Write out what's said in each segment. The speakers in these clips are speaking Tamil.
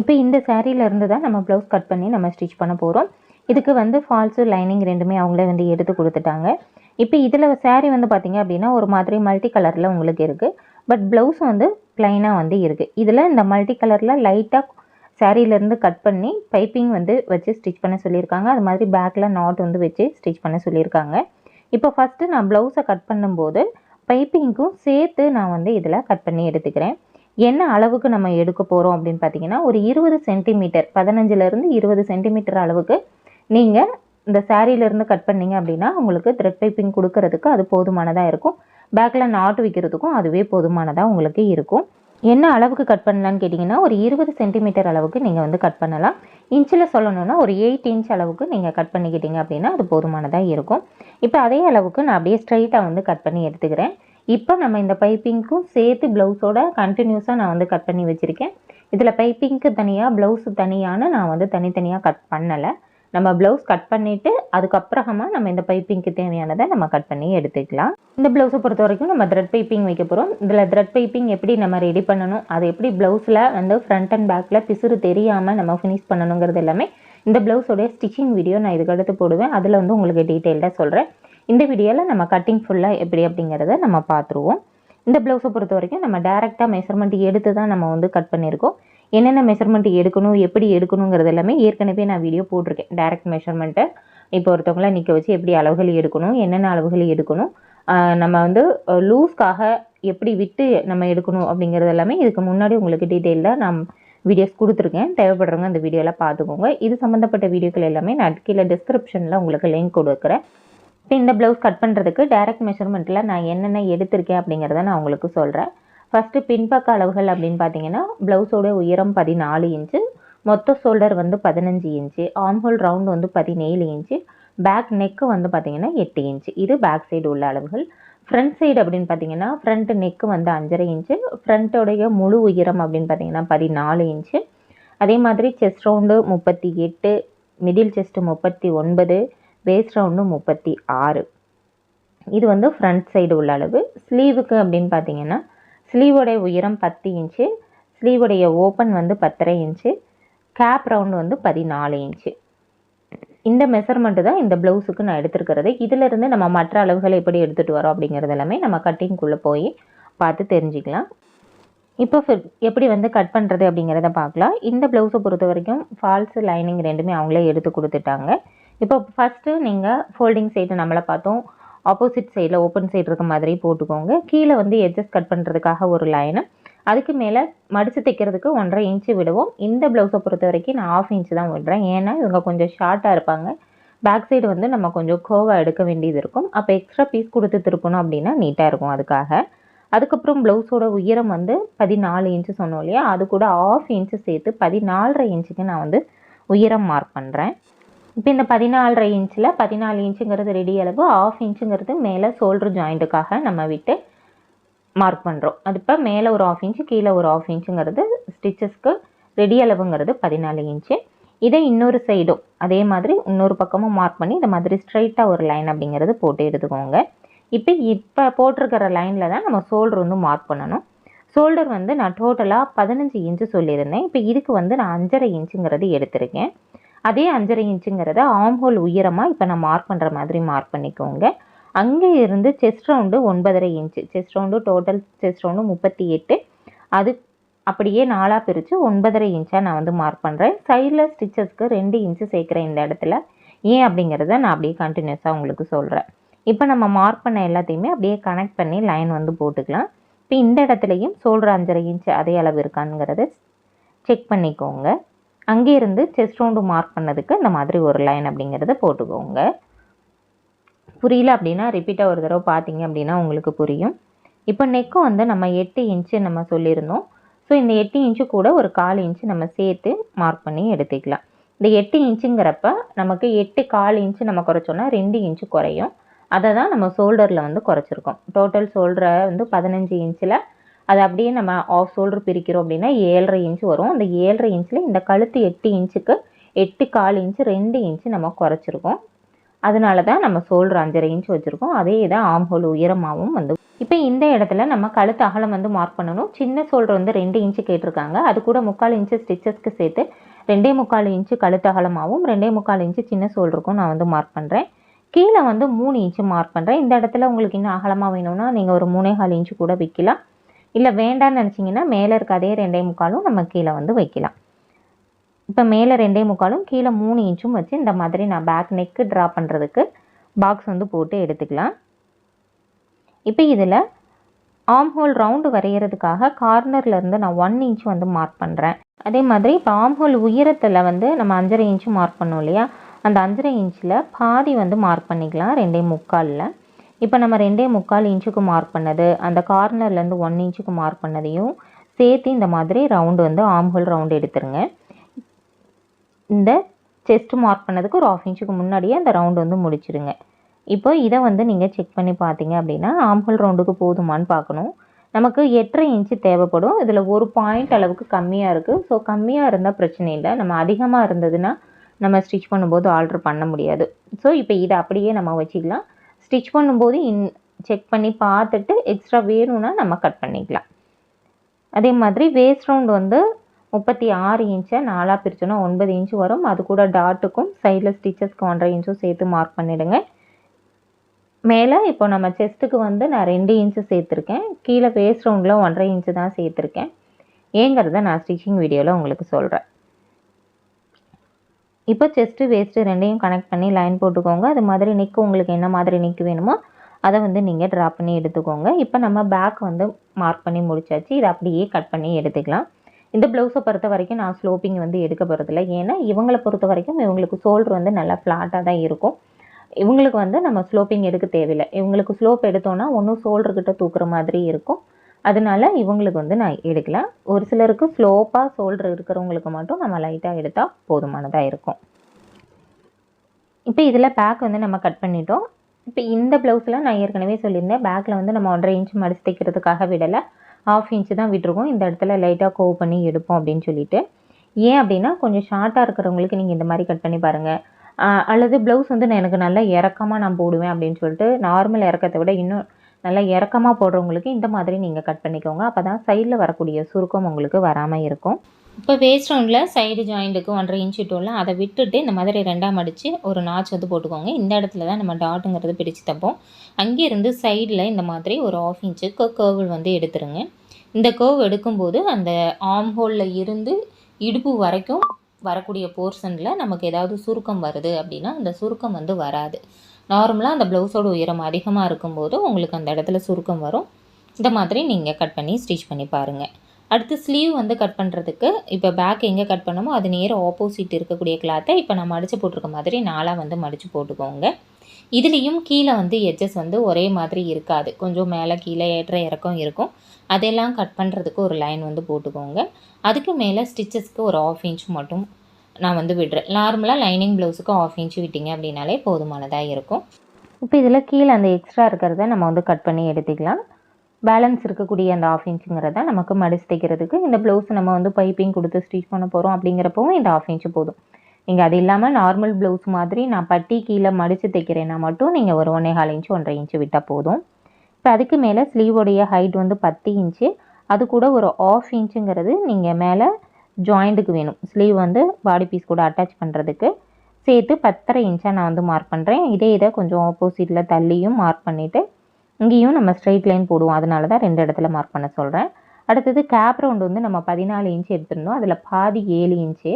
இப்போ இந்த சாரியில இருந்து தான் நம்ம ப்ளவுஸ் கட் பண்ணி நம்ம ஸ்டிச் பண்ண போகிறோம் இதுக்கு வந்து ஃபால்ஸு லைனிங் ரெண்டுமே அவங்களே வந்து எடுத்து கொடுத்துட்டாங்க. இப்போ இதில் சேரீ வந்து பார்த்திங்க அப்படின்னா ஒரு மாதிரி மல்டி கலரில் உங்களுக்கு இருக்குது பட் ப்ளவுஸ் வந்து ப்ளைனாக வந்து இருக்குது இதில் இந்த மல்டி கலரில் லைட்டாக சேரீலேருந்து கட் பண்ணி பைப்பிங் வந்து வச்சு ஸ்டிச் பண்ண சொல்லியிருக்காங்க. அது மாதிரி பேக்கில் நாட் வந்து வச்சு ஸ்டிச் பண்ண சொல்லியிருக்காங்க. இப்போ ஃபஸ்ட்டு நான் ப்ளவுஸை கட் பண்ணும்போது பைப்பிங்க்கும் சேர்த்து நான் வந்து இதில் கட் பண்ணி எடுத்துக்கிறேன். என்ன அளவுக்கு நம்ம எடுக்க போகிறோம் அப்படின்னு பார்த்தீங்கன்னா ஒரு இருபது சென்டிமீட்டர் பதினஞ்சுலேருந்து இருபது சென்டிமீட்டர் அளவுக்கு நீங்கள் இந்த சாரீலேருந்து கட் பண்ணீங்க அப்படின்னா உங்களுக்கு த்ரெட் பைப்பிங் கொடுக்கறதுக்கு அது போதுமானதாக இருக்கும். பேக்கில் நாட்டு வைக்கிறதுக்கும் அதுவே போதுமானதாக உங்களுக்கு இருக்கும். என்ன அளவுக்கு கட் பண்ணலான்னு கேட்டிங்கன்னா ஒரு இருபது சென்டிமீட்டர் அளவுக்கு நீங்கள் வந்து கட் பண்ணலாம். இன்ச்சில் சொல்லணும்னா ஒரு எயிட் இன்ச் அளவுக்கு நீங்கள் கட் பண்ணிக்கிட்டீங்க அப்படின்னா அது போதுமானதாக இருக்கும். இப்போ அதே அளவுக்கு நான் அப்படியே ஸ்ட்ரைட்டாக வந்து கட் பண்ணி எடுத்துக்கிறேன். இப்போ நம்ம இந்த பைப்பிங்க்கும் சேர்த்து ப்ளவுஸோட கண்டினியூஸாக நான் வந்து கட் பண்ணி வச்சுருக்கேன். இதில் பைப்பிங்க்கு தனியாக ப்ளவுஸு தனியான நான் வந்து தனித்தனியாக கட் பண்ணலை. நம்ம ப்ளவுஸ் கட் பண்ணிவிட்டு அதுக்கப்புறமா நம்ம இந்த பைப்பிங்க்கு தேவையானதை நம்ம கட் பண்ணி எடுத்துக்கலாம். இந்த ப்ளவுஸை பொறுத்த வரைக்கும் நம்ம த்ரெட் பைப்பிங் வைக்க போகிறோம். இதில் த்ரெட் பைப்பிங் எப்படி நம்ம ரெடி பண்ணணும் அது எப்படி ப்ளவுஸில் வந்து ஃப்ரண்ட் அண்ட் பேக்கில் பிசுறு தெரியாமல் நம்ம ஃபினிஷ் பண்ணணுங்கிறது எல்லாமே இந்த ப்ளவுஸோடைய ஸ்டிச்சிங் வீடியோ நான் இதுக்கடுத்து போடுவேன். அதில் வந்து உங்களுக்கு டீட்டெயில்டாக சொல்கிறேன். இந்த வீடியோவில் நம்ம கட்டிங் ஃபுல்லாக எப்படி அப்படிங்கிறத நம்ம பார்த்துருவோம். இந்த ப்ளவுஸை பொறுத்த வரைக்கும் நம்ம டேரெக்டாக மெஷர்மெண்ட் எடுத்து தான் நம்ம வந்து கட் பண்ணியிருக்கோம். என்னென்ன மெஷர்மெண்ட் எடுக்கணும் எப்படி எடுக்கணுங்கிறது எல்லாமே ஏற்கனவே நான் வீடியோ போட்டிருக்கேன். டேரெக்ட் மெஷர்மெண்ட்டை இப்போ ஒருத்தவங்கள நிற்க வச்சு எப்படி அளவுகள் எடுக்கணும் என்னென்ன அளவுகள் எடுக்கணும் நம்ம வந்து லூஸ்க்காக எப்படி விட்டு நம்ம எடுக்கணும் அப்படிங்கிறது எல்லாமே இதுக்கு முன்னாடி உங்களுக்கு டீட்டெயிலாக நான் வீடியோஸ் கொடுத்துருக்கேன். தேவைப்படுறவங்க அந்த வீடியோலாம் பார்த்துக்கோங்க. இது சம்மந்தப்பட்ட வீடியோக்கள் எல்லாமே நான் கீழே டிஸ்கிரிப்ஷனில் உங்களுக்கு லிங்க் கொடுக்குறேன். இந்த ப்ளவுஸ் கட் பண்ணுறதுக்கு டைரக்ட் மெஷர்மெண்ட்டில் நான் என்னென்ன எடுத்திருக்கேன் அப்படிங்கிறத நான் உங்களுக்கு சொல்கிறேன் ஃபஸ்ட்டு பின்பக்க அளவுகள் அப்படின்னு பார்த்தீங்கன்னா ப்ளவுஸோட உயரம் பதினாலு இன்ச்சு மொத்த ஷோல்டர் வந்து பதினஞ்சு இன்ச்சு ஆம்ஹோல் ரவுண்ட் வந்து பதினேழு இன்ச்சு பேக் நெக்கு வந்து பார்த்தீங்கன்னா எட்டு இன்ச்சு இது பேக் சைடு உள்ள அளவுகள். ஃப்ரண்ட் சைடு அப்படின்னு பார்த்தீங்கன்னா ஃப்ரண்ட் நெக்கு வந்து அஞ்சரை இன்ச்சு ஃப்ரண்ட்டோடைய முழு உயரம் அப்படின்னு பார்த்தீங்கன்னா பதினாலு இன்ச்சு அதே மாதிரி செஸ்ட் ரவுண்டு முப்பத்தி எட்டு மிடில் செஸ்ட்டு முப்பத்தி ஒன்பது வேஸ்ட் ரவுண்டு முப்பத்தி ஆறு. இது வந்து ஃப்ரண்ட் சைடு உள்ள அளவு. ஸ்லீவுக்கு அப்படின்னு பார்த்தீங்கன்னா ஸ்லீவோடைய உயரம் பத்து இன்ச்சு ஸ்லீவுடைய ஓப்பன் வந்து பத்தரை இன்ச்சு கேப் ரவுண்ட் வந்து பதினாலு இன்ச்சு இந்த மெஷர்மெண்ட்டு தான் இந்த ப்ளவுஸுக்கு நான் எடுத்துருக்கிறது. இதிலிருந்து நம்ம மற்ற அளவுகளை எப்படி எடுத்துகிட்டு வரோம் அப்படிங்கிறது எல்லாமே நம்ம கட்டிங்குள்ளே போய் பார்த்து தெரிஞ்சுக்கலாம். இப்போ எப்படி வந்து கட் பண்ணுறது அப்படிங்கிறத பார்க்கலாம். இந்த ப்ளவுஸை பொறுத்த வரைக்கும் ஃபால்ஸு லைனிங் ரெண்டுமே அவங்களே எடுத்து கொடுத்துட்டாங்க. இப்போ ஃபஸ்ட்டு நீங்கள் ஃபோல்டிங் சைடு நம்மளை பார்த்தோம் ஆப்போசிட் சைடில் ஓப்பன் சைடு இருக்க மாதிரி போட்டுக்கோங்க. கீழே வந்து எட்ஜஸ் கட் பண்ணுறதுக்காக ஒரு லைனு அதுக்கு மேலே மடித்து தைக்கிறதுக்கு ஒன்றரை இன்ச்சு விடுவோம். இந்த ப்ளவுஸை பொறுத்த வரைக்கும் நான் ஆஃப் இன்ச்சு தான் விடுறேன். ஏன்னா இவங்க கொஞ்சம் ஷார்ட்டாக இருப்பாங்க. பேக் சைடு வந்து நம்ம கொஞ்சம் கோவாக எடுக்க வேண்டியது இருக்கும். அப்போ எக்ஸ்ட்ரா பீஸ் கொடுத்து திருப்பணும் அப்படின்னா நீட்டாக இருக்கும் அதுக்காக. அதுக்கப்புறம் ப்ளவுஸோட உயரம் வந்து பதினாலு இன்ச்சு சொன்னோம் இல்லையா? அது கூட ஆஃப் இன்ச்சு சேர்த்து பதினாலரை இன்ச்சுக்கு நான் வந்து உயரம் மார்க் பண்ணுறேன் இப்போ இந்த பதினாலரை இன்ச்சில் பதினாலு இன்ச்சுங்கிறது ரெடி அளவு ஆஃப் இன்ச்சுங்கிறது மேலே ஷோல்ட்ரு ஜாயிண்ட்டுக்காக நம்ம விட்டு மார்க் பண்ணுறோம் அது இப்போ மேலே ஒரு ஆஃப் இன்ச்சு கீழே ஒரு ஆஃப் இன்ச்சுங்கிறது ஸ்டிச்சஸ்க்கு ரெடி அளவுங்கிறது பதினாலு இன்ச்சு இதை இன்னொரு சைடும் அதே மாதிரி இன்னொரு பக்கமும் மார்க் பண்ணி இந்த மாதிரி ஸ்ட்ரைட்டாக ஒரு லைன் அப்படிங்கிறது போட்டு எடுத்துக்கோங்க. இப்போ இப்போ போட்டிருக்கிற லைனில் தான் நம்ம ஷோல்டர் வந்து மார்க் பண்ணணும். ஷோல்டர் வந்து நான் டோட்டலாக பதினஞ்சு இன்ச்சு சொல்லியிருந்தேன். இப்போ இதுக்கு வந்து நான் அஞ்சரை இன்ச்சுங்கிறது எடுத்திருக்கேன். அதே அஞ்சரை இன்ச்சுங்கிறத ஆம் ஹோல் உயரமாக இப்போ நான் மார்க் பண்ணுற மாதிரி மார்க் பண்ணிக்கோங்க. அங்கே இருந்து செஸ்ட் ரவுண்டு ஒன்பதரை inch. Chest round total chest round முப்பத்தி எட்டு. அது அப்படியே நாலாக பிரித்து ஒன்பதரை இன்ச்சாக நான் வந்து மார்க் பண்ணுறேன் சைடில் ஸ்டிச்சஸ்க்கு ரெண்டு இன்ச்சு சேர்க்குறேன் இந்த இடத்துல. ஏன் அப்படிங்கிறத நான் அப்படியே கண்டினியூஸாக உங்களுக்கு சொல்கிறேன் இப்போ நம்ம மார்க் பண்ண எல்லாத்தையுமே அப்படியே கனெக்ட் பண்ணி லைன் வந்து போட்டுக்கலாம். இப்போ இந்த இடத்துலையும் சொல்கிற அஞ்சரை இன்ச்சு அதே அளவு இருக்கானுங்கிறத செக் பண்ணிக்கோங்க. அங்கே இருந்து செஸ்ட் ரவுண்டு மார்க் பண்ணதுக்கு இந்த மாதிரி ஒரு லைன் அப்படிங்கிறத போட்டுக்கோங்க. புரியல அப்படின்னா ரிப்பீட்டாக ஒரு தடவை பார்த்தீங்க அப்படின்னா உங்களுக்கு புரியும். இப்போ நெக்கும் வந்து நம்ம எட்டு இன்ச்சு நம்ம சொல்லியிருந்தோம். ஸோ இந்த எட்டு இன்ச்சு கூட ஒரு கால் இன்ச்சு நம்ம சேர்த்து மார்க் பண்ணி எடுத்துக்கலாம். இந்த எட்டு இன்ச்சுங்கிறப்ப நமக்கு எட்டு கால் இன்ச்சு நம்ம குறைச்சோன்னா ரெண்டு இன்ச்சு குறையும். அதை தான் நம்ம ஷோல்டரில் வந்து குறைச்சிருக்கோம். டோட்டல் ஷோல்டரை வந்து பதினஞ்சு இன்ச்சில் அது அப்படியே நம்ம ஆஃப் ஷோல்டர் பிரிக்கிறோம் அப்படின்னா ஏழரை இன்ச்சு வரும். அந்த ஏழரை இன்ச்சில் இந்த கழுத்து எட்டு இன்ச்சுக்கு எட்டு கால் இன்ச்சு ரெண்டு இன்ச்சு நம்ம குறைச்சிருக்கோம். அதனால தான் நம்ம ஷோல்டர் அஞ்சரை இன்ச் வச்சுருக்கோம். அதே தான் ஆம்ஹோல் உயரமாகவும் வந்து இப்போ இந்த இடத்துல நம்ம கழுத்து அகலம் வந்து மார்க் பண்ணணும். சின்ன ஷோல்டர் வந்து ரெண்டு இன்ச்சு கேட்டிருக்காங்க. அது கூட முக்கால் இன்ச்சு ஸ்டிச்சஸ்க்கு சேர்த்து ரெண்டே முக்கால் இன்ச்சு கழுத்து அகலமாகவும் ரெண்டே முக்கால் இன்ச்சு சின்ன ஷோல்டருக்கும் நான் வந்து மார்க் பண்ணுறேன் கீழே வந்து மூணு இன்ச்சு மார்க் பண்ணுறேன் இந்த இடத்துல உங்களுக்கு இன்னும் அகலமாக வேணும்னா நீங்கள் ஒரு மூணே கால் இன்ச்சு கூட விற்கலாம். இல்லை வேண்டாம்னு நினச்சிங்கன்னா மேலே இருக்க அதே ரெண்டே முக்காலும் நம்ம கீழே வந்து வைக்கலாம். இப்போ மேலே ரெண்டே முக்காலும் கீழே மூணு இன்ச்சும் வச்சு இந்த மாதிரி நான் பேக் நெக்கு ட்ரா பண்ணுறதுக்கு பாக்ஸ் வந்து போட்டு எடுத்துக்கலாம். இப்போ இதில் ஆம் ஹோல் ரவுண்டு வரைகிறதுக்காக கார்னர்லேருந்து நான் ஒன் இன்ச் வந்து மார்க் பண்ணுறேன் அதே மாதிரி இப்போ ஆம் ஹோல் உயரத்தில் வந்து நம்ம அஞ்சரை இன்ச்சு மார்க் பண்ணோம் இல்லையா? அந்த அஞ்சரை இன்ச்சில் பாதி வந்து மார்க் பண்ணிக்கலாம் ரெண்டே முக்காலில். இப்போ நம்ம ரெண்டே முக்கால் இன்ச்சுக்கு மார்க் பண்ணது அந்த கார்னர்லேருந்து ஒன் இன்ச்சுக்கு மார்க் பண்ணதையும் சேர்த்து இந்த மாதிரி ரவுண்டு வந்து ஆம்ஹோல் ரவுண்டு எடுத்துருங்க. இந்த செஸ்ட் மார்க் பண்ணதுக்கு ஒரு ஆஃப் இன்ச்சுக்கு முன்னாடியே அந்த ரவுண்டு வந்து முடிச்சிடுங்க இப்போ இதை வந்து நீங்கள் செக் பண்ணி பார்த்தீங்க அப்படின்னா ஆம்ஹோல் ரவுண்டுக்கு போதுமான்னு பார்க்கணும். நமக்கு எட்டரை இன்ச்சு தேவைப்படும். இதில் ஒரு பாயிண்ட் அளவுக்கு கம்மியாக இருக்குது ஸோ கம்மியாக இருந்தால் பிரச்சனை இல்லை. நம்ம அதிகமாக இருந்ததுன்னா நம்ம ஸ்டிச் பண்ணும்போது ஆர்டர் பண்ண முடியாது. ஸோ இப்போ இதை அப்படியே நம்ம வச்சுக்கலாம். ஸ்டிச் பண்ணும்போது இன் செக் பண்ணி பார்த்துட்டு எக்ஸ்ட்ரா வேணும்னா நம்ம கட் பண்ணிக்கலாம். அதே மாதிரி வேஸ்ட் ரவுண்ட் வந்து முப்பத்தி ஆறு இன்ச்சை நாலாக பிரிச்சோன்னா ஒன்பது இன்ச்சு வரும். அது கூட டாட்டுக்கும் சைடில் ஸ்டிச்சஸ்க்கு ஒன்றரை இன்ச்சும் சேர்த்து மார்க் பண்ணிவிடுங்க மேலே இப்போ நம்ம செஸ்ட்டுக்கு வந்து நான் ரெண்டு இன்ச்சு சேர்த்துருக்கேன். கீழே வேஸ்ட் ரவுண்டில் ஒன்றரை இன்ச்சு தான் சேர்த்துருக்கேன். ஏங்கிறத நான் ஸ்டிச்சிங் வீடியோவில் உங்களுக்கு சொல்கிறேன் இப்போ செஸ்ட்டு வேஸ்ட்டு ரெண்டையும் கனெக்ட் பண்ணி லைன் போட்டுக்கோங்க. அது மாதிரி நிற்கு உங்களுக்கு என்ன மாதிரி நிற்கு வேணுமோ அதை வந்து நீங்கள் ட்ரா பண்ணி எடுத்துக்கோங்க. இப்போ நம்ம பேக் வந்து மார்க் பண்ணி முடிச்சாச்சு. இதை அப்படியே கட் பண்ணி எடுத்துக்கலாம். இந்த ப்ளவுஸை பொறுத்த வரைக்கும் நான் ஸ்லோப்பிங் வந்து எடுக்க போகிறதில்ல ஏன்னா இவங்களை பொறுத்த வரைக்கும் இவங்களுக்கு ஷோல்டர் வந்து நல்லா ஃப்ளாட்டாக தான் இருக்கும். இவங்களுக்கு வந்து நம்ம ஸ்லோப்பிங் எடுக்க தேவையில்லை. இவங்களுக்கு ஸ்லோப் எடுத்தோன்னா ஒன்றும் ஷோல்டர்கிட்ட தூக்குற மாதிரி இருக்கும். அதனால இவங்களுக்கு வந்து நான் எடுக்கல. ஒரு சிலருக்கு ஸ்லோப்பாக ஷோல்டர் இருக்கிறவங்களுக்கு மட்டும் நம்ம லைட்டாக எடுத்தால் போதுமானதாக இருக்கும். இப்போ இதில் பேக் வந்து நம்ம கட் பண்ணிட்டோம். இப்போ இந்த ப்ளவுஸில் நான் ஏற்கனவே சொல்லியிருந்தேன். பேக்கில் வந்து நம்ம ஒன்றரை இன்ச் மடிச்சு தைக்கிறதுக்காக விடலை. ஆஃப் இன்ச்சு தான் விட்டுருக்கோம். இந்த இடத்துல லைட்டாக கோவ் பண்ணி எடுப்போம் அப்படின்னு சொல்லிட்டு. ஏன் அப்படின்னா கொஞ்சம் ஷார்ட்டாக இருக்கிறவங்களுக்கு நீங்கள் இந்த மாதிரி கட் பண்ணி பாருங்கள் அல்லது ப்ளவுஸ் வந்து நான் எனக்கு நல்லா இறக்கமாக நான் போடுவேன் அப்படின்னு சொல்லிட்டு நார்மல் இறக்கத்தை விட இன்னும் நல்லா இறக்கமாக போடுறவங்களுக்கு இந்த மாதிரி நீங்கள் கட் பண்ணிக்கோங்க. அப்போ தான் சைடில் வரக்கூடிய சுருக்கம் உங்களுக்கு வராமல் இருக்கும். இப்போ வேஸ்ட் ரவுண்டில் சைடு ஜாயிண்ட்டுக்கு ஒன்றரை இன்ச் விட்டோம்ல அதை விட்டுட்டு இந்த மாதிரி ரெண்டாம் அடித்து ஒரு நாச் வந்து போட்டுக்கோங்க. இந்த இடத்துல தான் நம்ம டாட்டுங்கிறது பிரித்து தப்போம். அங்கேருந்து சைடில் இந்த மாதிரி ஒரு ஆஃப் இன்ச்சுக்கு கேர்வ் வந்து எடுத்துருங்க. இந்த கேர்வ் எடுக்கும்போது அந்த ஆம் ஹோலில் இருந்து இடுப்பு வரைக்கும் வரக்கூடிய போர்ஷனில் நமக்கு ஏதாவது சுருக்கம் வருது அப்படின்னா அந்த சுருக்கம் வந்து வராது. நார்மலாக அந்த ப்ளவுஸோட உயரம் அதிகமாக இருக்கும்போது உங்களுக்கு அந்த இடத்துல சுருக்கம் வரும். இந்த மாதிரி நீங்கள் கட் பண்ணி ஸ்டிச் பண்ணி பாருங்கள் அடுத்து ஸ்லீவ் வந்து கட் பண்ணுறதுக்கு இப்போ பேக் எங்கே கட் பண்ணமோ அது நேரம் ஆப்போசிட் இருக்கக்கூடிய கிளாத்தை இப்போ நான் மடித்து போட்டிருக்க மாதிரி நாளாக வந்து மடித்து போட்டுக்கோங்க. இதுலேயும் கீழே வந்து எட்ஜஸ் வந்து ஒரே மாதிரி இருக்காது. கொஞ்சம் மேலே கீழே ஏற்ற இறக்கம் இருக்கும். அதெல்லாம் கட் பண்ணுறதுக்கு ஒரு லைன் வந்து போட்டுக்கோங்க. அதுக்கு மேலே ஸ்டிச்சஸ்க்கு ஒரு ஆஃப் இன்ச் மட்டும் நான் வந்து விடுறேன். நார்மலாக லைனிங் ப்ளவுஸுக்கு ஆஃப் இன்ச்சு விட்டிங்க அப்படின்னாலே போதுமானதாக இருக்கும். இப்போ இதில் கீழே அந்த எக்ஸ்ட்ரா இருக்கிறத நம்ம வந்து கட் பண்ணி எடுத்துக்கலாம். பேலன்ஸ் இருக்கக்கூடிய அந்த ஆஃப் இன்ச்சுங்கிறத நமக்கு மடிச்சு தைக்கிறதுக்கு இந்த ப்ளவுஸ் நம்ம வந்து பைப்பிங் கொடுத்து ஸ்டிச் பண்ண போகிறோம் அப்படிங்கிறப்பவும் இந்த ஆஃப் இன்ச்சு போதும். நீங்கள் அது இல்லாமல் நார்மல் ப்ளவுஸ் மாதிரி நான் பட்டி கீழே மடித்து தைக்கிறேன்னா மட்டும் நீங்கள் ஒரு ஒன்றே கால் இன்ச்சு ஒன்றரை இன்ச்சு விட்டால் போதும். இப்போ அதுக்கு மேலே ஸ்லீவோடைய ஹைட் வந்து பத்து இன்ச்சு அது கூட ஒரு ஆஃப் இன்ச்சுங்கிறது நீங்கள் மேலே ஜாயிண்ட்டுக்கு வேணும். ஸ்லீவ் வந்து பாடி பீஸ் கூட அட்டாச் பண்ணுறதுக்கு சேர்த்து பத்தரை இன்ச்சாக நான் வந்து மார்க் பண்ணுறேன் இதே இதை கொஞ்சம் ஆப்போசிட்டில் தள்ளியும் மார்க் பண்ணிவிட்டு இங்கேயும் நம்ம ஸ்ட்ரெயிட் லைன் போடுவோம். அதனால தான் ரெண்டு இடத்துல மார்க் பண்ண சொல்கிறேன் அடுத்தது கேப் ரவுண்ட் வந்து நம்ம பதினாலு இன்ச் எடுத்துருந்தோம். அதில் பாதி ஏழு இன்ச்சு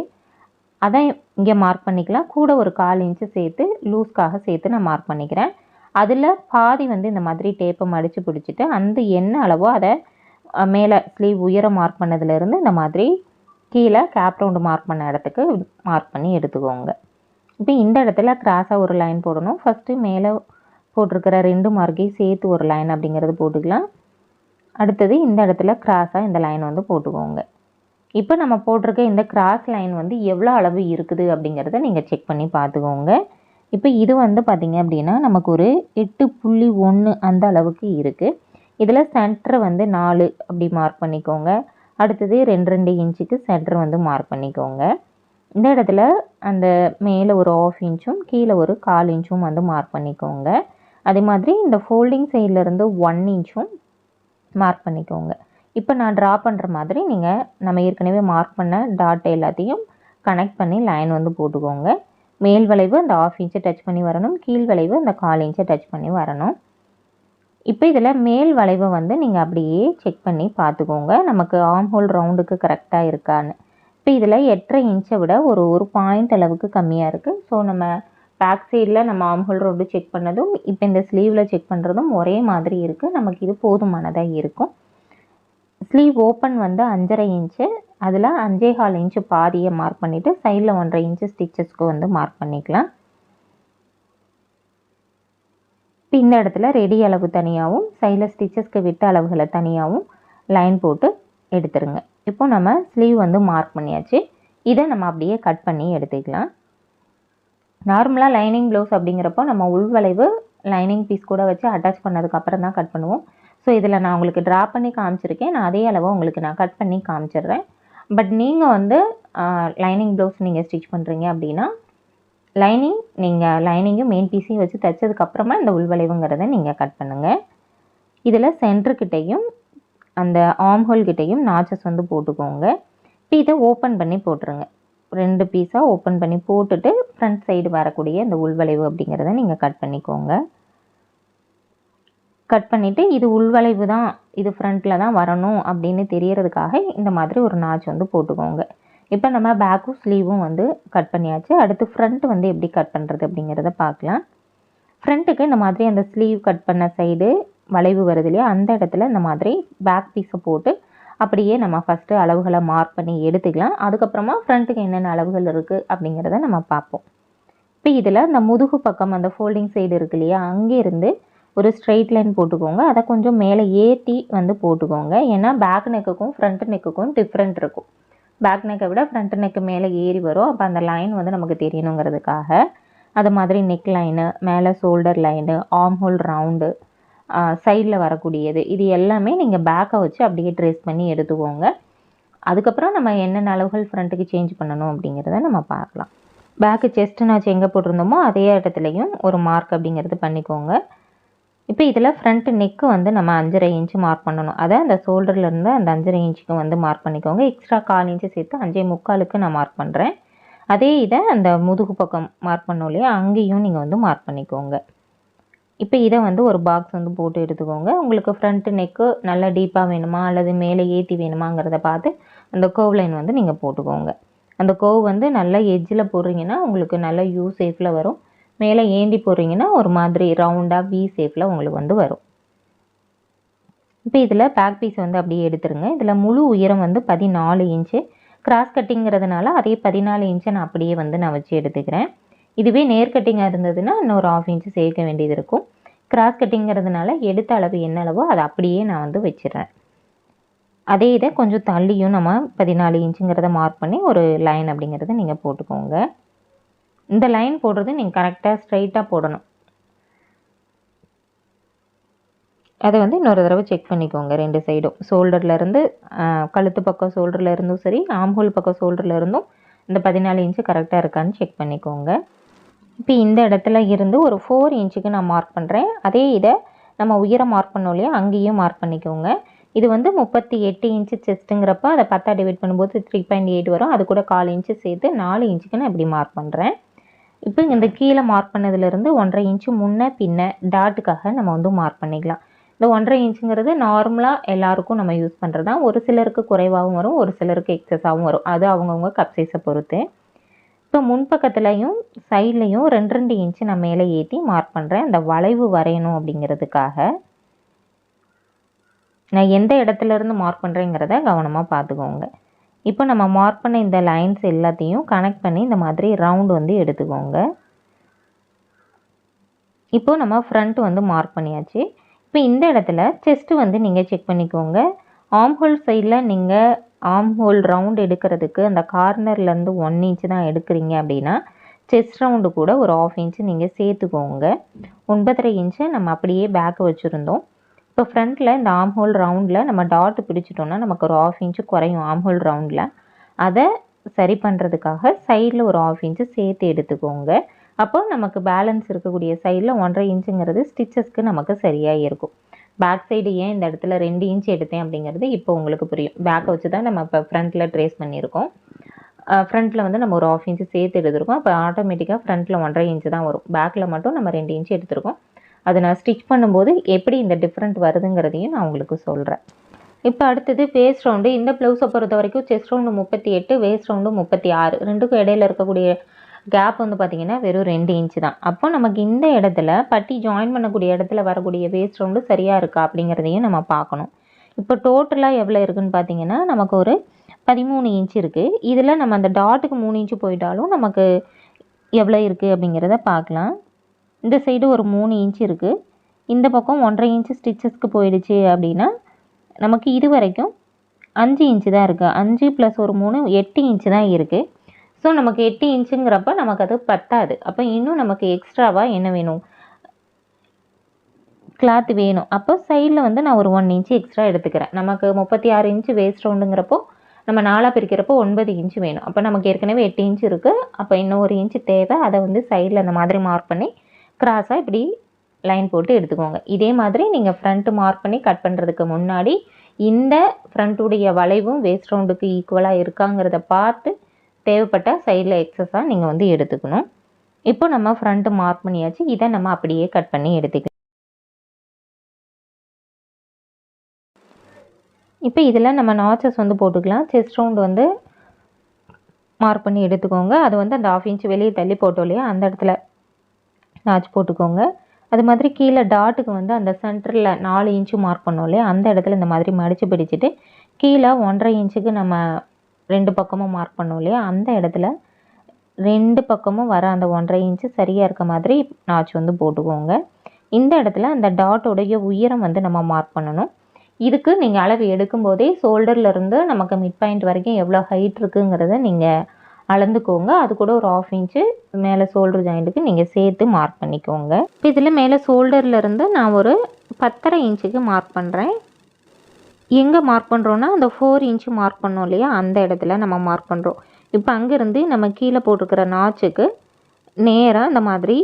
அதை இங்கே மார்க் பண்ணிக்கலாம். கூட ஒரு கால் இன்ச்சு சேர்த்து லூஸ்க்காக சேர்த்து நான் மார்க் பண்ணிக்கிறேன். அதில் பாதி வந்து இந்த மாதிரி டேப்பை மடித்து பிடிச்சிட்டு அந்த என்ன அளவோ அதை மேலே ஸ்லீவ் உயரம் மார்க் பண்ணதுலேருந்து இந்த மாதிரி கீழே கேப் ரவுண்டு மார்க் பண்ண இடத்துக்கு மார்க் பண்ணி எடுத்துக்கோங்க. இப்போ இந்த இடத்துல கிராஸாக ஒரு லைன் போடணும். ஃபஸ்ட்டு மேலே போட்டிருக்கிற ரெண்டு மார்க்கையும் சேர்த்து ஒரு லைன் அப்படிங்கிறது போட்டுக்கலாம். அடுத்தது இந்த இடத்துல கிராஸாக இந்த லைன் வந்து போட்டுக்கோங்க. இப்போ நம்ம போட்டிருக்க இந்த கிராஸ் லைன் வந்து எவ்வளோ அளவு இருக்குது அப்படிங்கிறத நீங்கள் செக் பண்ணி பார்த்துக்கோங்க. இப்போ இது வந்து பார்த்திங்க அப்படின்னா நமக்கு ஒரு எட்டு புள்ளி ஒன்று அந்த அளவுக்கு இருக்குது இதில் சென்டர் வந்து நாலு அப்படி மார்க் பண்ணிக்கோங்க. அடுத்தது ரெண்டு ரெண்டு இன்ச்சுக்கு சென்டர் வந்து மார்க் பண்ணிக்கோங்க. இந்த இடத்துல அந்த மேலே ஒரு ஆஃப் இன்ச்சும் கீழே ஒரு கால் இன்ச்சும் வந்து மார்க் பண்ணிக்கோங்க. அதே மாதிரி இந்த ஃபோல்டிங் சைட்லேருந்து ஒன் இன்ச்சும் மார்க் பண்ணிக்கோங்க. இப்போ நான் ட்ரா பண்ணுற மாதிரி நீங்கள் நம்ம ஏற்கனவே மார்க் பண்ண டாட் எல்லாத்தையும் கனெக்ட் பண்ணி லைன் வந்து போட்டுக்கோங்க. மேல் வளைவு அந்த ஆஃப் இன்ச்சை டச் பண்ணி வரணும் கீழ் வளைவு அந்த கால் இன்ச்சை டச் பண்ணி வரணும். இப்போ இதில் மேல் வளைவை வந்து நீங்கள் அப்படியே செக் பண்ணி பார்த்துக்கோங்க. நமக்கு ஆம் ஹோல் ரவுண்டுக்கு கரெக்டாக இருக்கான்னு. இப்போ இதில் எட்டரை இன்ச்சை விட ஒரு ஒரு பாயிண்ட் அளவுக்கு கம்மியாக இருக்குது ஸோ நம்ம பேக் சைடில் நம்ம ஆம் ஹோல் ரவுண்டு செக் பண்ணதும் இப்போ இந்த ஸ்லீவில் செக் பண்ணுறதும் ஒரே மாதிரி இருக்குது நமக்கு இது போதுமானதாக இருக்கும். ஸ்லீவ் ஓப்பன் வந்து அஞ்சரை இன்ச்சு அதில் அஞ்சே கால் இன்ச்சு பாதியை மார்க் பண்ணிவிட்டு சைடில் ஒன்றரை இன்ச்சு ஸ்டிச்சஸ்க்கு வந்து மார்க் பண்ணிக்கலாம். இப்போ இந்த இடத்துல ரெடி அளவு தனியாகவும் சைடில் ஸ்டிச்சஸ்க்கு விட்ட அளவுகளை தனியாகவும் லைன் போட்டு எடுத்துருங்க. இப்போ நம்ம ஸ்லீவ் வந்து மார்க் பண்ணியாச்சு. இதை நம்ம அப்படியே கட் பண்ணி எடுத்துக்கலாம். நார்மலாக லைனிங் ப்ளவுஸ் அப்படிங்கிறப்போ நம்ம உள்வளைவு லைனிங் பீஸ் கூட வச்சு அட்டாச் பண்ணதுக்கப்புறம் தான் கட் பண்ணுவோம். ஸோ இதில் நான் உங்களுக்கு ட்ரா பண்ணி காமிச்சிருக்கேன். நான் அதே அளவு உங்களுக்கு நான் கட் பண்ணி காமிச்சிடுறேன். பட் நீங்கள் வந்து லைனிங் ப்ளவுஸ் நீங்கள் ஸ்டிச் பண்ணுறீங்க அப்படின்னா லைனிங் நீங்கள் லைனிங்கும் மெயின் பீஸையும் வச்சு தைச்சதுக்கப்புறமா இந்த உள்வளைவுங்கிறத நீங்கள் கட் பண்ணுங்கள் இதில் சென்டர்கிட்டையும் அந்த ஆம் கிட்டேயும் நாச்சஸ் வந்து போட்டுக்கோங்க. இப்போ இதை ஓப்பன் பண்ணி போட்டுருங்க. ரெண்டு பீஸாக ஓப்பன் பண்ணி போட்டுட்டு ஃப்ரண்ட் சைடு வரக்கூடிய இந்த உள்வளைவு அப்படிங்கிறத நீங்கள் கட் பண்ணிக்கோங்க. கட் பண்ணிவிட்டு இது உள்வளைவு தான் இது ஃப்ரண்ட்டில் தான் வரணும் அப்படின்னு தெரியறதுக்காக இந்த மாதிரி ஒரு நாச் வந்து போட்டுக்கோங்க. இப்போ நம்ம பேக்கும் ஸ்லீவும் வந்து கட் பண்ணியாச்சு. அடுத்து ஃப்ரண்ட் வந்து எப்படி கட் பண்ணுறது அப்படிங்கிறத பார்க்கலாம். ஃப்ரண்ட்டுக்கு இந்த மாதிரி அந்த ஸ்லீவ் கட் பண்ண சைடு வளைவு வருது இல்லையா? அந்த இடத்துல இந்த மாதிரி பேக் பீஸை போட்டு அப்படியே நம்ம ஃபஸ்ட்டு அளவுகளை மார்க் பண்ணி எடுத்துக்கலாம். அதுக்கப்புறமா ஃப்ரண்ட்டுக்கு என்னென்ன அளவுகள் இருக்குது அப்படிங்கிறத நம்ம பார்ப்போம். இப்போ இதில் இந்த முதுகு பக்கம் அந்த ஃபோல்டிங் சைடு இருக்கு இல்லையா? அங்கேருந்து ஒரு ஸ்ட்ரெயிட் லைன் போட்டுக்கோங்க. அதை கொஞ்சம் மேலே ஏற்றி வந்து போட்டுக்கோங்க. ஏன்னா பேக் நெக்குக்கும் ஃப்ரண்ட் நெக்குக்கும் டிஃப்ரெண்ட் இருக்கும். பேக் நெக்கை விட ஃப்ரண்ட் நெக்கு மேலே ஏறி வரும். அப்போ அந்த லைன் வந்து நமக்கு தெரியணுங்கிறதுக்காக அது மாதிரி நெக் லைனு மேலே shoulder line arm hole round சைடில் வரக்கூடியது. இது எல்லாமே நீங்கள் பேக்கை வச்சு அப்படியே ட்ரேஸ் பண்ணி எடுத்துக்கோங்க. அதுக்கப்புறம் நம்ம என்னென்ன அளவுகள் ஃப்ரண்ட்டுக்கு சேஞ்ச் பண்ணணும் அப்படிங்கிறத நம்ம பார்க்கலாம். பேக்கு செஸ்ட்டு நான் எங்கே போட்டிருந்தோமோ அதே இடத்துலையும் ஒரு மார்க் அப்படிங்கிறது பண்ணிக்கோங்க. இப்போ இதில் ஃப்ரண்ட் நெக்கு வந்து நம்ம அஞ்சரை இன்ச்சு மார்க் பண்ணணும். அதை அந்த ஷோல்டர்லேருந்து அந்த அஞ்சரை இன்ச்சுக்கு வந்து மார்க் பண்ணிக்கோங்க. எக்ஸ்ட்ரா கால் இன்ச்சு சேர்த்து அஞ்சே முக்காலுக்கு நான் மார்க் பண்ணுறேன் அதே இதை அந்த முதுகு பக்கம் மார்க் பண்ணோம் இல்லையா? அங்கேயும் நீங்கள் வந்து மார்க் பண்ணிக்கோங்க. இப்போ இதை வந்து ஒரு பாக்ஸ் வந்து போட்டு எடுத்துக்கோங்க. உங்களுக்கு ஃப்ரண்ட் நெக்கு நல்லா டீப்பாக வேணுமா? அல்லது மேலே ஏற்றி வேணுமாங்கிறத பார்த்து அந்த கோவ் லைன் வந்து நீங்கள் போட்டுக்கோங்க. அந்த கோவ் வந்து நல்லா எஜ்ஜில் போடுறீங்கன்னா உங்களுக்கு நல்ல யூ ஷேப்பில் வரும். மேலே ஏந்தி போகிறீங்கன்னா ஒரு மாதிரி ரவுண்டாக வி ஷேப்பில் உங்களுக்கு வந்து வரும். இப்போ இதில் பேக் பீஸ் வந்து அப்படியே எடுத்துருங்க. இதில் முழு உயரம் வந்து பதினாலு இன்ச்சு கிராஸ் கட்டிங்கிறதுனால அதே பதினாலு இன்ச்சை நான் அப்படியே வந்து நான் வச்சு எடுத்துக்கிறேன். இதுவே நேர் கட்டிங்காக இருந்ததுன்னா இன்னொரு ஆஃப் இன்ச்சு சேர்க்க வேண்டியது இருக்கும். கிராஸ் கட்டிங்கிறதுனால எடுத்த அளவு என்ன அளவோ அதை அப்படியே நான் வந்து வச்சிடுறேன். அதே இதை கொஞ்சம் தள்ளியும் நம்ம பதினாலு இன்ச்சுங்கிறத மார்க் பண்ணி ஒரு லைன் அப்படிங்கிறத நீங்கள் போட்டுக்கோங்க. இந்த லைன் போடுறது நீங்கள் கரெக்டாக ஸ்ட்ரைட்டாக போடணும். அதை வந்து இன்னொரு தடவை செக் பண்ணிக்கோங்க ரெண்டு சைடும் ஷோல்டர்லேருந்து கழுத்து பக்கம் ஷோல்டரில் இருந்தும் சரி ஆம்ஹோல் பக்கம் ஷோல்டரில் இருந்தும் இந்த பதினாலு இன்ச்சு கரெக்டாக இருக்கான்னு செக் பண்ணிக்கோங்க. இப்போ இந்த இடத்துல இருந்து ஒரு ஃபோர் இன்ச்சுக்கு நான் மார்க் பண்ணுறேன் அதே இதை நம்ம உயரம் மார்க் பண்ணோம் இல்லையா அங்கேயும் மார்க் பண்ணிக்கோங்க. இது வந்து முப்பத்தி எட்டு இன்ச்சு செஸ்ட்டுங்கிறப்ப அதை பத்தா டிவைட் பண்ணும்போது த்ரீ பாயிண்ட் எயிட் வரும். அது கூட கால் இன்ச்சு சேர்த்து நாலு இன்ச்சுக்கு நான் இப்படி மார்க் பண்ணுறேன் இப்போ இந்த கீழே மார்க் பண்ணதுலேருந்து ஒன்றரை இன்ச்சு முன்ன பின்ன டாட்டுக்காக நம்ம வந்து மார்க் பண்ணிக்கலாம். இந்த ஒன்றரை இன்ச்சுங்கிறது நார்மலாக எல்லாருக்கும் நம்ம யூஸ் பண்ணுறது தான் ஒரு சிலருக்கு குறைவாகவும் வரும் ஒரு சிலருக்கு எக்ஸஸாகவும் வரும். அது அவங்கவுங்க கப் சைஸை பொறுத்து. இப்போ முன்பக்கத்துலையும் சைட்லேயும் ரெண்டு ரெண்டு இன்ச்சு நான் மேலே ஏற்றி மார்க் பண்ணுறேன் அந்த வளைவு வரையணும் அப்படிங்கிறதுக்காக நான் எந்த இடத்துல இருந்து மார்க் பண்ணுறேங்கிறத கவனமாக பார்த்துக்கோங்க. இப்போ நம்ம மார்க் பண்ண இந்த லைன்ஸ் எல்லாத்தையும் கனெக்ட் பண்ணி இந்த மாதிரி ரவுண்ட் வந்து எடுத்துக்கோங்க. இப்போ நம்ம ஃப்ரண்ட் வந்து மார்க் பண்ணியாச்சு. இப்போ இந்த இடத்துல செஸ்ட்டு வந்து நீங்கள் செக் பண்ணிக்கோங்க. ஆம் ஹோல் சைடில் நீங்கள் ஆம் ஹோல் ரவுண்ட் எடுக்கிறதுக்கு அந்த கார்னர்லேருந்து ஒன் இன்ச்சு தான் எடுக்கிறீங்க அப்படின்னா செஸ்ட் ரவுண்டு கூட ஒரு ஆஃப் இன்ச்சு நீங்கள் சேர்த்துக்கோங்க. ஒன்பதரை இன்ச்சு நம்ம அப்படியே பேக்கு வச்சுருந்தோம். இப்போ ஃப்ரண்ட்டில் இந்த ஆம் ஹோல் ரவுண்டில் நம்ம டாட் பிடிச்சிட்டோம்னா நமக்கு ஒரு ஆஃப் இன்ச்சு குறையும் ஆம் ஹோல் ரவுண்டில் அதை சரி பண்ணுறதுக்காக சைடில் ஒரு ஆஃப் இன்ச்சு சேர்த்து எடுத்துக்கோங்க. அப்போ நமக்கு பேலன்ஸ் இருக்கக்கூடிய சைடில் ஒன்றரை இன்ச்சுங்கிறது ஸ்டிச்சஸ்க்கு நமக்கு சரியாக இருக்கும். பேக் சைடு ஏன் இந்த இடத்துல ரெண்டு இன்ச் எடுத்தேன் அப்படிங்கிறது இப்போ உங்களுக்கு புரியும். பேக்கை வச்சு தான் நம்ம இப்போ ஃப்ரண்ட்டில் ட்ரேஸ் பண்ணியிருக்கோம். ஃப்ரண்ட்டில் வந்து நம்ம ஒரு ஆஃப் இன்ச்சு சேர்த்து எடுத்துருக்கோம். அப்போ ஆட்டோமேட்டிக்காக ஃப்ரண்ட்டில் ஒன்றரை இன்ச்சு தான் வரும். பேக்கில் மட்டும் நம்ம ரெண்டு இன்ச்சு எடுத்துருக்கோம். அதை நான் ஸ்டிச் பண்ணும்போது எப்படி இந்த டிஃப்ரெண்ட் வருதுங்கிறதையும் நான் உங்களுக்கு சொல்கிறேன் இப்போ அடுத்தது வேஸ்ட் ரவுண்டு இந்த ப்ளவுஸை பொறுத்த வரைக்கும் செஸ்ட் ரவுண்டு முப்பத்தி எட்டு வேஸ்ட் ரவுண்டு முப்பத்தி ஆறு. ரெண்டுக்கும் இடையில இருக்கக்கூடிய கேப் வந்து பார்த்திங்கன்னா வெறும் ரெண்டு இன்ச்சு தான். அப்போ நமக்கு இந்த இடத்துல பட்டி ஜாயின் பண்ணக்கூடிய இடத்துல வரக்கூடிய வேஸ்ட் ரவுண்டு சரியாக இருக்கா அப்படிங்கிறதையும் நம்ம பார்க்கணும். இப்போ டோட்டலாக எவ்வளோ இருக்குன்னு பார்த்தீங்கன்னா நமக்கு ஒரு பதிமூணு இன்ச் இருக்குது இதில் நம்ம அந்த டாட்டுக்கு மூணு இன்ச்சு போயிட்டாலும் நமக்கு எவ்வளோ இருக்குது அப்படிங்கிறத பார்க்கலாம். இந்த சைடு ஒரு மூணு இன்ச் இருக்குது இந்த பக்கம் ஒன்றரை இன்ச்சு ஸ்டிச்சஸ்க்கு போயிடுச்சு அப்படின்னா நமக்கு இது வரைக்கும் அஞ்சு இன்ச்சு தான் இருக்குது அஞ்சு ப்ளஸ் ஒரு மூணு எட்டு இன்ச்சு தான் இருக்குது ஸோ நமக்கு எட்டு இன்ச்சுங்கிறப்ப நமக்கு அது பத்தாது. அப்போ இன்னும் நமக்கு எக்ஸ்ட்ராவாக என்ன வேணும்? கிளாத் வேணும். அப்போ சைடில் வந்து நான் ஒரு ஒன் இன்ச்சு எக்ஸ்ட்ரா எடுத்துக்கிறேன். நமக்கு முப்பத்தி ஆறு இன்ச்சு வேஸ்ட் ரவுண்டுங்கிறப்போ நம்ம நாலாக பிரிக்கிறப்போ ஒன்பது இன்ச்சு வேணும். அப்போ நமக்கு ஏற்கனவே எட்டு இன்ச்சு இருக்குது அப்போ இன்னும் ஒரு இன்ச்சு தேவை. அதை வந்து சைடில் அந்த மாதிரி மார்க் பண்ணி கிராஸாக இப்படி லைன் போட்டு எடுத்துக்கோங்க. இதே மாதிரி நீங்கள் ஃப்ரண்ட்டு மார்க் பண்ணி கட் பண்ணுறதுக்கு முன்னாடி இந்த ஃப்ரண்ட்டுடைய வளைவும் வேஸ்ட் ரவுண்டுக்கு ஈக்குவலாக இருக்காங்கிறத பார்த்து தேவைப்பட்ட சைடில் எக்ஸஸாக நீங்கள் வந்து எடுத்துக்கணும். இப்போ நம்ம ஃப்ரண்ட்டு மார்க் பண்ணியாச்சு. இதை நம்ம அப்படியே கட் பண்ணி எடுத்துக்கலாம். இப்போ இதில் நம்ம நாச்சஸ் வந்து போட்டுக்கலாம். செஸ்ட் ரவுண்டு வந்து மார்க் பண்ணி எடுத்துக்கோங்க. அது வந்து அந்த ஆஃப் இன்ச் வெளியே தள்ளி போட்டோம் இல்லையா? அந்த இடத்துல நாச் போட்டுக்கோங்க. அது மாதிரி கீழே டாட்டுக்கு வந்து அந்த சென்டரில் நாலு இன்ச்சு மார்க் பண்ணோம் இல்லையா? அந்த இடத்துல இந்த மாதிரி மடித்து பிடிச்சிட்டு கீழே ஒன்றரை இன்ச்சுக்கு நம்ம ரெண்டு பக்கமும் மார்க் பண்ணோம் இல்லையா? அந்த இடத்துல ரெண்டு பக்கமும் வர அந்த ஒன்றரை இன்ச்சு சரியாக இருக்க மாதிரி நாச் வந்து போட்டுக்கோங்க. இந்த இடத்துல அந்த டாட்டோடைய உயரம் வந்து நம்ம மார்க் பண்ணணும். இதுக்கு நீங்கள் அளவு எடுக்கும்போதே ஷோல்டர்லேருந்து நமக்கு மிட் பாயிண்ட் வரைக்கும் எவ்வளோ ஹைட் இருக்குங்கிறத நீங்கள் அளந்துக்கோங்க. அது கூட ஒரு ஆஃப் இன்ச்சு மேலே ஷோல்டர் ஜாயிண்ட்டுக்கு நீங்கள் சேர்த்து மார்க் பண்ணிக்கோங்க. இப்போ இதில் மேலே ஷோல்டர்லேருந்து நான் ஒரு பத்தரை இன்ச்சுக்கு மார்க் பண்ணுறேன் எங்கே மார்க் பண்ணுறோன்னா அந்த ஃபோர் இன்ச்சு மார்க் பண்ணோம் இல்லையா? அந்த இடத்துல நம்ம மார்க் பண்ணுறோம் இப்போ அங்கேருந்து நம்ம கீழே போட்டிருக்கிற நாச்சுக்கு நேராக இந்த மாதிரி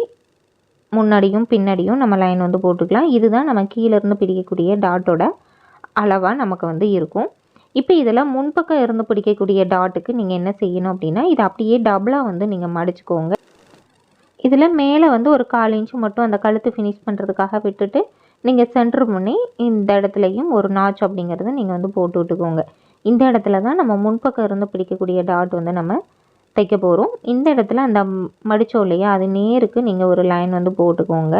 முன்னாடியும் பின்னாடியும் நம்ம லைன் வந்து போட்டுக்கலாம். இதுதான் நம்ம கீழேருந்து பிடிக்கக்கூடிய டாட்டோட அளவாக நமக்கு வந்து இருக்கும். இப்போ இதில் முன்பக்கம் இருந்து பிடிக்கக்கூடிய டாட்டுக்கு நீங்கள் என்ன செய்யணும் அப்படின்னா இதை அப்படியே டபுளாக வந்து நீங்கள் மடிச்சுக்கோங்க. இதில் மேலே வந்து ஒரு கால் இன்ச்சு மட்டும் அந்த கழுத்து ஃபினிஷ் பண்ணுறதுக்காக விட்டுட்டு நீங்கள் சென்டர் பண்ணி இந்த இடத்துலையும் ஒரு நாச் அப்படிங்கிறத நீங்கள் வந்து போட்டு விட்டுக்கோங்க. இந்த இடத்துல தான் நம்ம முன்பக்கம் இருந்து பிடிக்கக்கூடிய டாட் வந்து நம்ம தைக்க போகிறோம் இந்த இடத்துல அந்த மடித்தோம் இல்லையா அது நேருக்கு நீங்கள் ஒரு லைன் வந்து போட்டுக்கோங்க.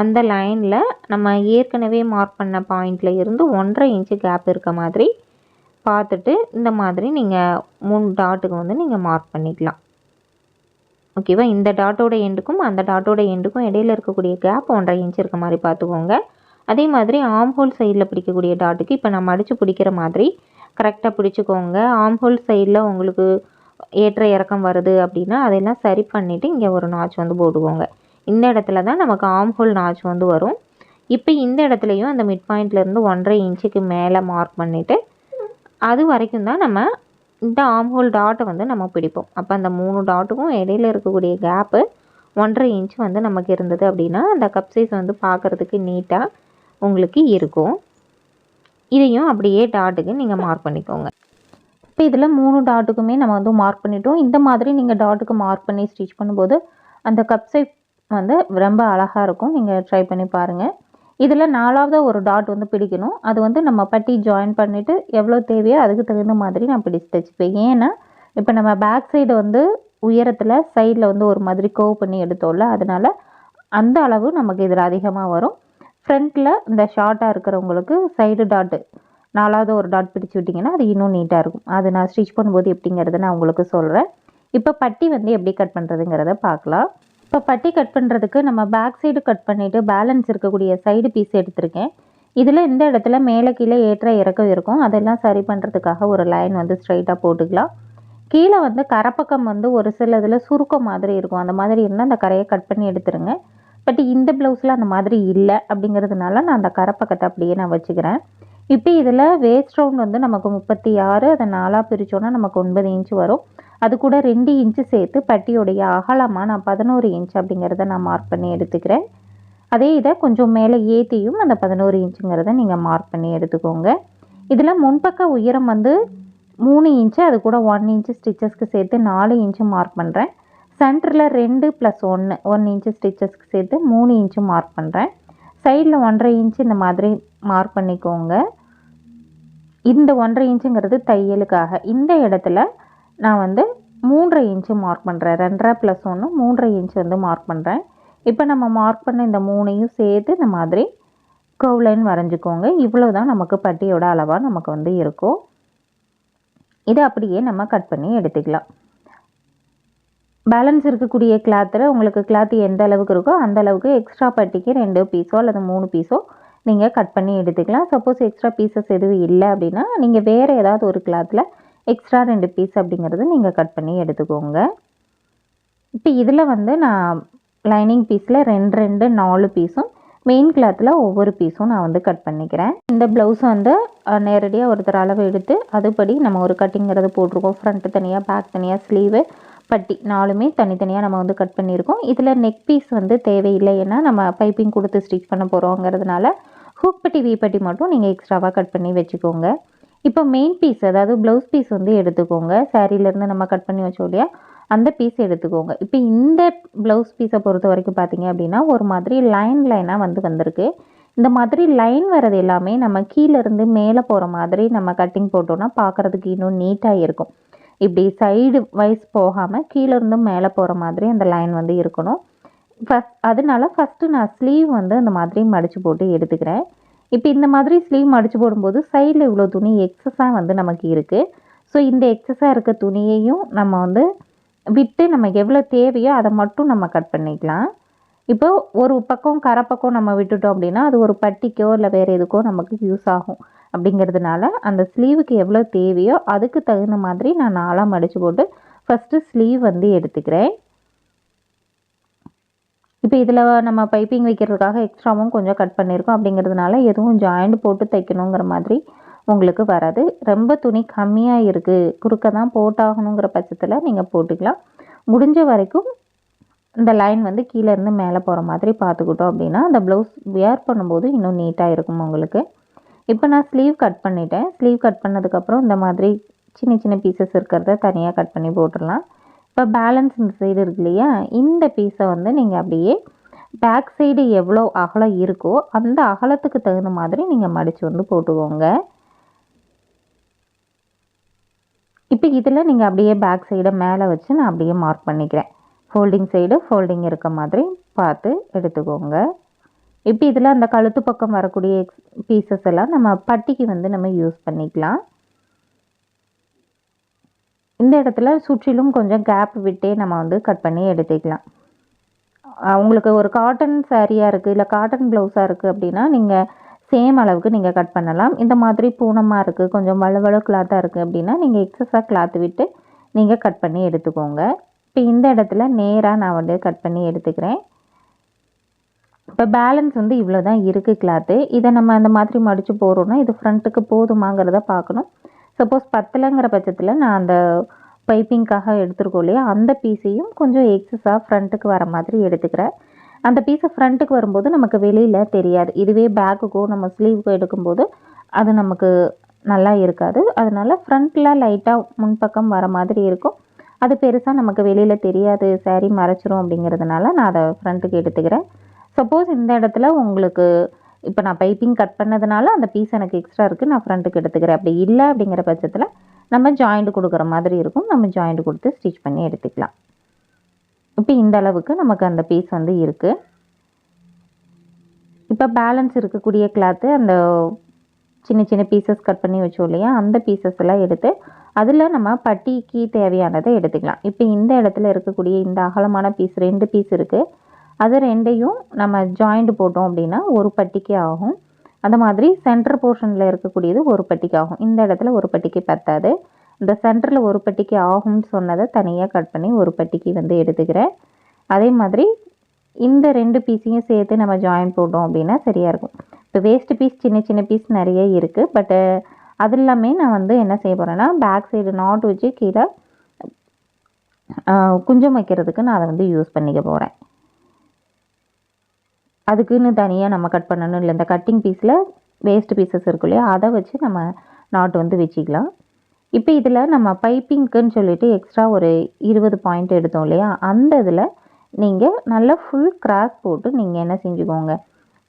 அந்த லைனில் நம்ம ஏற்கனவே மார்க் பண்ண பாயிண்டில் இருந்து ஒன்றரை இன்ச்சு கேப் இருக்க மாதிரி பார்த்துட்டு இந்த மாதிரி நீங்கள் மூணு டாட்டுக்கு வந்து நீங்கள் மார்க் பண்ணிக்கலாம். ஓகேவா இந்த டாட்டோட எண்டுக்கும் அந்த டாட்டோட எண்டுக்கும் இடையில இருக்கக்கூடிய கேப் ஒன்றரை இன்ச் இருக்க மாதிரி பார்த்துக்கோங்க. அதே மாதிரி ஆம் ஹோல் சைடில் பிடிக்கக்கூடிய டாட்டுக்கு இப்போ நம்ம அடித்து பிடிக்கிற மாதிரி கரெக்டாக பிடிச்சிக்கோங்க. ஆம் ஹோல் சைடில் உங்களுக்கு ஏற்ற இறக்கம் வருது அப்படின்னா அதெல்லாம் சரி பண்ணிவிட்டு இங்கே ஒரு நாச் வந்து போட்டுக்கோங்க. இந்த இடத்துல தான் நமக்கு ஆம் ஹோல் நாச் வந்து வரும். இப்போ இந்த இடத்துலையும் அந்த மிட் பாயிண்ட்லேருந்து ஒன்றரை இன்ச்சுக்கு மேலே மார்க் பண்ணிவிட்டு அது வரைக்கும் தான் நம்ம இந்த ஆம்ஹோல் டாட்டை வந்து நம்ம பிடிப்போம். அப்போ அந்த மூணு டாட்டுக்கும் இடையில இருக்கக்கூடிய கேப்பு ஒன்றரை இன்ச் வந்து நமக்கு இருந்தது அப்படின்னா அந்த கப் சைஸ் வந்து பார்க்குறதுக்கு நீட்டாக உங்களுக்கு இருக்கும். இதையும் அப்படியே டாட்டுக்கு நீங்கள் மார்க் பண்ணிக்கோங்க. இப்போ இதில் மூணு டாட்டுக்குமே நம்ம வந்து மார்க் பண்ணிட்டோம். இந்த மாதிரி நீங்கள் டாட்டுக்கு மார்க் பண்ணி ஸ்டிச் பண்ணும்போது அந்த கப் சைஸ் வந்து ரொம்ப அழகாக இருக்கும். நீங்கள் ட்ரை பண்ணி பாருங்கள் இதில் நாலாவது ஒரு டாட் வந்து பிடிக்கணும். அது வந்து நம்ம பட்டி ஜாயின் பண்ணிவிட்டு எவ்வளோ தேவையோ அதுக்கு தகுந்த மாதிரி நான் பிடிச்சி தைச்சிப்பேன். ஏன்னா இப்போ நம்ம பேக் சைடு வந்து உயரத்தில் சைடில் வந்து ஒரு மாதிரி கோவ் பண்ணி எடுத்தோம்ல அதனால் அந்த அளவு நமக்கு இதில் அதிகமாக வரும். ஃப்ரண்ட்டில் இந்த ஷார்ட்டாக இருக்கிறவங்களுக்கு சைடு டாட்டு நாலாவது ஒரு டாட் பிடிச்சி விட்டிங்கன்னா அது இன்னும் நீட்டாக இருக்கும். அது நான் ஸ்டிச் பண்ணும்போது எப்படிங்கிறத நான் உங்களுக்கு சொல்கிறேன் இப்போ பட்டி வந்து எப்படி கட் பண்ணுறதுங்கிறத பார்க்கலாம். இப்போ பட்டி கட் பண்ணுறதுக்கு நம்ம பேக் சைடு கட் பண்ணிவிட்டு பேலன்ஸ் இருக்கக்கூடிய சைடு பீஸ் எடுத்திருக்கேன். இதில் இந்த இடத்துல மேலே கீழே ஏற்ற இறக்கம் இருக்கும். அதெல்லாம் சரி பண்ணுறதுக்காக ஒரு லைன் வந்து ஸ்ட்ரைட்டாக போட்டுக்கலாம். கீழே வந்து கரைப்பக்கம் வந்து ஒரு சில இதில் சுருக்கம் மாதிரி இருக்கும். அந்த மாதிரி இருந்தால் அந்த கரையை கட் பண்ணி எடுத்துருங்க. பட் இந்த ப்ளவுஸில் அந்த மாதிரி இல்லை அப்படிங்கிறதுனால நான் அந்த கரைப்பக்கத்தை அப்படியே நான் வச்சுக்கிறேன். இப்போ இதில் வேஸ்ட் ரவுண்ட் வந்து நமக்கு முப்பத்தி ஆறு அதை நாலாக பிரித்தோன்னா நமக்கு ஒன்பது இன்ச் வரும். அது கூட ரெண்டு இன்ச்சு சேர்த்து பட்டியுடைய அகலமாக நான் பதினோரு இன்ச் அப்படிங்கிறத நான் மார்க் பண்ணி எடுத்துக்கிறேன். அதே இதை கொஞ்சம் மேலே ஏற்றியும் அந்த பதினோரு இன்ச்சுங்கிறத நீங்கள் மார்க் பண்ணி எடுத்துக்கோங்க. இதில் முன்பக்க உயரம் வந்து மூணு இன்ச்சு அது கூட ஒன் இன்ச்சு ஸ்டிச்சஸ்க்கு சேர்த்து நாலு இன்ச்சு மார்க் பண்ணுறேன் சென்டரில் ரெண்டு ப்ளஸ் ஒன்று ஒன் இன்ச்சு ஸ்டிச்சஸ்க்கு சேர்த்து மூணு இன்ச்சு மார்க் பண்ணுறேன் சைடில் ஒன்றரை இன்ச்சு இந்த மாதிரி மார்க் பண்ணிக்கோங்க. இந்த ஒன்றரை இன்ச்சுங்கிறது தையலுக்காக. இந்த இடத்துல நான் வந்து மூன்றரை இன்ச்சு மார்க் பண்ணுறேன் ரெண்டரை ப்ளஸ் ஒன்று மூன்றரை இன்ச்சு வந்து மார்க் பண்ணுறேன் இப்போ நம்ம மார்க் பண்ண இந்த மூணையும் சேர்த்து இந்த மாதிரி கர்வ் லைன் வரைஞ்சிக்கோங்க. இவ்வளோ தான் நமக்கு பட்டியோட அளவாக நமக்கு வந்து இருக்கும். இதை அப்படியே நம்ம கட் பண்ணி எடுத்துக்கலாம். பேலன்ஸ் இருக்கக்கூடிய கிளாத்தில் உங்களுக்கு கிளாத் எந்த அளவுக்கு இருக்கோ அந்த அளவுக்கு எக்ஸ்ட்ரா பட்டிக்கு ரெண்டு பீஸோ அல்லது மூணு பீஸோ நீங்கள் கட் பண்ணி எடுத்துக்கலாம். சப்போஸ் எக்ஸ்ட்ரா பீசஸ் எதுவும் இல்லை அப்படின்னா நீங்கள் வேறு ஏதாவது ஒரு கிளாத்தில் எக்ஸ்ட்ரா ரெண்டு பீஸ் அப்படிங்கிறது நீங்கள் கட் பண்ணி எடுத்துக்கோங்க. இப்போ இதில் வந்து நான் லைனிங் பீஸில் ரெண்டு ரெண்டு நாலு பீஸும் மெயின் கிளாத்தில் ஒவ்வொரு பீஸும் நான் வந்து கட் பண்ணிக்கிறேன். இந்த ப்ளவுஸ் வந்து நேரடியாக ஒருத்தர் அளவு எடுத்து அதுபடி நம்ம ஒரு கட்டிங்கிறது போட்டிருக்கோம். ஃப்ரண்ட்டு தனியாக பேக் தனியாக ஸ்லீவு பட்டி நாலுமே தனித்தனியாக நம்ம வந்து கட் பண்ணியிருக்கோம். இதில் நெக் பீஸ் வந்து தேவையில்லை. ஏன்னா நம்ம பைப்பிங் கொடுத்து ஸ்டிச் பண்ண போகிறோங்கிறதுனால ஹூக் பட்டி வீ பட்டி மட்டும் நீங்கள் எக்ஸ்ட்ராவாக கட் பண்ணி வச்சுக்கோங்க. இப்போ மெயின் பீஸ் அதாவது ப்ளவுஸ் பீஸ் வந்து எடுத்துக்கோங்க. சாரீலேருந்து நம்ம கட் பண்ணி வச்சோம் இல்லையா? அந்த பீஸ் எடுத்துக்கோங்க. இப்போ இந்த ப்ளவுஸ் பீஸை பொறுத்த வரைக்கும் பார்த்தீங்க அப்படின்னா ஒரு மாதிரி லைன் லைனாக வந்து வந்திருக்கு. இந்த மாதிரி லைன் வர்றது எல்லாமே நம்ம கீழேருந்து மேலே போகிற மாதிரி நம்ம கட்டிங் போட்டோன்னா பார்க்குறதுக்கு இன்னும் நீட்டாக இருக்கும். இப்படி சைடு வைஸ் போகாமல் கீழேருந்து மேலே போகிற மாதிரி அந்த லைன் வந்து இருக்கணும். ஃபஸ்ட் அதனால ஃபஸ்ட்டு நான் ஸ்லீவ் வந்து அந்த மாதிரி மடித்து போட்டு எடுத்துக்கிறேன். இப்போ இந்த மாதிரி ஸ்லீவ் மடித்து போடும்போது சைடில் இவ்வளோ துணி எக்ஸஸாக வந்து நமக்கு இருக்குது ஸோ இந்த எக்ஸஸாக இருக்க துணியையும் நம்ம வந்து விட்டு நம்ம எவ்வளோ தேவையோ அதை மட்டும் நம்ம கட் பண்ணிக்கலாம். இப்போ ஒரு பக்கம் கரை பக்கம் நம்ம விட்டுட்டோம் அப்படின்னா அது ஒரு பட்டிக்கோ இல்லை வேறு எதுக்கோ நமக்கு யூஸ் ஆகும் அப்படிங்கிறதுனால அந்த ஸ்லீவுக்கு எவ்வளோ தேவையோ அதுக்கு தகுந்த மாதிரி நான் நாளாக மடித்து போட்டு ஃபஸ்ட்டு ஸ்லீவ் வந்து எடுத்துக்கிறேன். இப்போ இதில் நம்ம பைப்பிங் வைக்கிறதுக்காக எக்ஸ்ட்ராவும் கொஞ்சம் கட் பண்ணியிருக்கோம். அப்படிங்கிறதுனால எதுவும் ஜாயிண்ட் போட்டு தைக்கணுங்கிற மாதிரி உங்களுக்கு வராது. ரொம்ப துணி கம்மியாக இருக்குது குறுக்க தான் போட்டாகணுங்கிற பட்சத்தில் நீங்கள் போட்டுக்கலாம். முடிஞ்ச வரைக்கும் இந்த லைன் வந்து கீழே இருந்து மேலே போகிற மாதிரி பார்த்துக்கிட்டோம் அப்படின்னா அந்த ப்ளவுஸ் வியர் பண்ணும்போது இன்னும் நீட்டாக இருக்கும் உங்களுக்கு. இப்போ நான் ஸ்லீவ் கட் பண்ணிட்டேன். ஸ்லீவ் கட் பண்ணதுக்கப்புறம் இந்த மாதிரி சின்ன சின்ன பீசஸ் இருக்கிறத தனியாக கட் பண்ணி போட்டுடலாம். இப்போ பேலன்ஸ் இந்த சைடு இருக்கு இல்லையா? இந்த பீஸை வந்து நீங்கள் அப்படியே பேக் சைடு எவ்வளோ அகலம் இருக்கோ அந்த அகலத்துக்கு தகுந்த மாதிரி நீங்கள் மடித்து வந்து போட்டுக்கோங்க. இப்போ இதில் நீங்கள் அப்படியே பேக் சைடை மேலே வச்சு நான் அப்படியே மார்க் பண்ணிக்கிறேன். ஃபோல்டிங் சைடு ஃபோல்டிங் இருக்க மாதிரி பார்த்து எடுத்துக்கோங்க. இப்போ இதில் அந்த கழுத்து பக்கம் வரக்கூடிய பீசஸ் எல்லாம் நம்ம பட்டிக்கு வந்து நம்ம யூஸ் பண்ணிக்கலாம். இந்த இடத்துல சுற்றிலும் கொஞ்சம் கேப் விட்டே நம்ம வந்து கட் பண்ணி எடுத்துக்கலாம். உங்களுக்கு ஒரு காட்டன் சேரீயாக இருக்குது இல்லை காட்டன் ப்ளவுஸாக இருக்குது அப்படின்னா நீங்கள் சேம் அளவுக்கு நீங்கள் கட் பண்ணலாம். இந்த மாதிரி பூனமாக இருக்குது கொஞ்சம் வலுவலு கிளாத்தாக இருக்குது அப்படின்னா நீங்கள் எக்ஸஸாக கிளாத் விட்டு நீங்கள் கட் பண்ணி எடுத்துக்கோங்க. இப்போ இந்த இடத்துல நேராக நான் வந்து கட் பண்ணி எடுத்துக்கிறேன். இப்போ பேலன்ஸ் வந்து இவ்வளோ தான் இருக்குது கிளாத்து இதை நம்ம அந்த மாதிரி மடித்து போகிறோன்னா இது ஃப்ரண்ட்டுக்கு போதுமாங்கிறத பார்க்கணும். சப்போஸ் பத்தலைங்கிற பட்சத்தில் நான் அந்த பைப்பிங்க்காக எடுத்துருக்கோம் இல்லையா? அந்த பீஸையும் கொஞ்சம் எக்ஸஸாக ஃப்ரண்ட்டுக்கு வர மாதிரி எடுத்துக்கிறேன். அந்த பீஸை ஃப்ரண்ட்டுக்கு வரும்போது நமக்கு வெளியில் தெரியாது. இதுவே பேக்குக்கோ நம்ம ஸ்லீவுக்கோ எடுக்கும்போது அது நமக்கு நல்லா இருக்காது. அதனால் ஃப்ரண்ட்டில் லைட்டாக முன்பக்கம் வர மாதிரி இருக்கும். அது பெருசாக நமக்கு வெளியில் தெரியாது. சாரி மறைச்சிரும் அப்படிங்கிறதுனால நான் அதை ஃப்ரண்ட்டுக்கு எடுத்துக்கிறேன். சப்போஸ் இந்த இடத்துல உங்களுக்கு இப்போ நான் பைப்பிங் கட் பண்ணதுனால அந்த பீஸ் எனக்கு எக்ஸ்ட்ரா இருக்குது நான் ஃப்ரண்ட்டுக்கு எடுத்துக்கிறேன். அப்படி இல்லை அப்படிங்கிற பட்சத்தில் நம்ம ஜாயிண்ட் கொடுக்குற மாதிரி இருக்கும். நம்ம ஜாயிண்ட் கொடுத்து ஸ்டிச் பண்ணி எடுத்துக்கலாம். இப்போ இந்த அளவுக்கு நமக்கு அந்த பீஸ் வந்து இருக்குது இப்போ பேலன்ஸ் இருக்கக்கூடிய கிளாத்து அந்த சின்ன சின்ன பீசஸ் கட் பண்ணி வச்சோம் இல்லையா? அந்த பீசஸ் எல்லாம் எடுத்து அதில் நம்ம பட்டிக்கு தேவையானதை எடுத்துக்கலாம். இப்போ இந்த இடத்துல இருக்கக்கூடிய இந்த அகலமான பீஸ் ரெண்டு பீஸ் இருக்குது அது ரெண்டையும் நம்ம ஜாயிண்ட் போட்டோம் அப்படின்னா ஒரு பட்டிக்கு ஆகும். அந்த மாதிரி சென்டர் போர்ஷனில் இருக்கக்கூடியது ஒரு பட்டிக்கு ஆகும். இந்த இடத்துல ஒரு பட்டிக்கு பத்தாது. இந்த சென்டரில் ஒரு பட்டிக்கு ஆகும்னு சொன்னதை தனியாக கட் பண்ணி ஒரு பட்டிக்கு வந்து எடுத்துக்கிறேன். அதே மாதிரி இந்த ரெண்டு பீஸையும் சேர்த்து நம்ம ஜாயின் போட்டோம் அப்படின்னா சரியாக இருக்கும். இப்போ வேஸ்ட்டு பீஸ் சின்ன சின்ன பீஸ் நிறைய இருக்குது பட்டு அது எல்லாமே நான் வந்து என்ன செய்ய போகிறேன்னா பேக் சைடு நாட் வச்சு கீழே குஞ்சம் வைக்கிறதுக்கு நான் அதை வந்து யூஸ் பண்ணிக்க போகிறேன் அதுக்குன்னு தனியாக நம்ம கட் பண்ணணும். இல்லை இந்த கட்டிங் பீஸில் வேஸ்ட் பீசஸ் இருக்கும் இல்லையா? அதை வச்சு நம்ம நாட் வந்து வச்சுக்கலாம். இப்போ இதில் நம்ம பைப்பிங்க்குன்னு சொல்லிட்டு எக்ஸ்ட்ரா ஒரு இருபது பாயிண்ட் எடுத்தோம் இல்லையா? அந்த இதில் நீங்கள் நல்லா ஃபுல் கிராஸ் போட்டு நீங்கள் என்ன செஞ்சுக்கோங்க?